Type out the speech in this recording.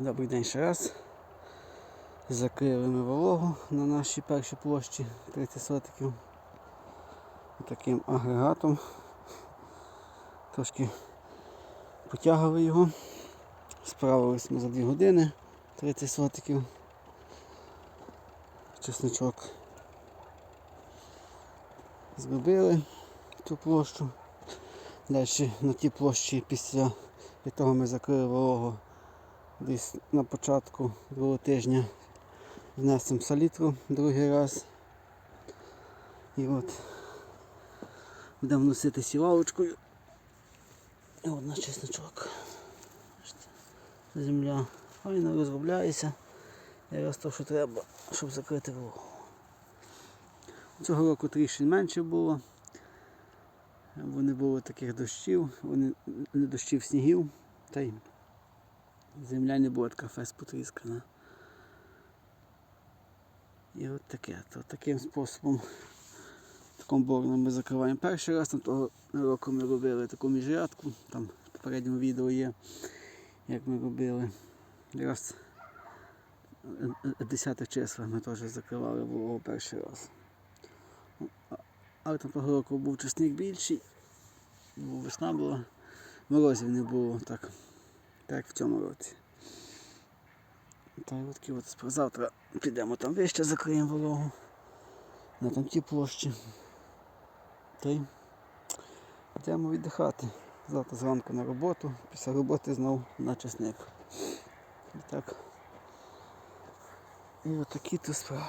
Добрий день ще раз. Закрили ми вологу на нашій першій площі 30 сотиків. Таким агрегатом. Трошки потягали його. Справились ми за 2 години 30 сотиків. Чесничок зробили цю площу. Далі на тій площі після того ми закрили вологу десь на початку другого тижня внесемо салітру другий раз. І от будемо носити сівалочкою. І от наш чесночок. Земля файно розробляється. Якраз то, що треба, щоб закрити вологу. Цього року трішки менше було. Бо не було таких дощів, вони не дощів снігів, та й земля не була така фес потріскана. І от таке. То таким способом, таким борном ми закриваємо перший раз, там того року ми робили таку міжрядку, там в попередньому відео є, як ми робили. Якраз 10 числа ми теж закривали вологу перший раз. Але там того року був часник більший, весна була, морозів не було так, так в цьому році. Та й от от завтра підемо там вище, закриємо вологу на там ті площі. Та й йдемо віддихати. Завтра зранку на роботу, після роботи знову на часник. І так. І от то справи.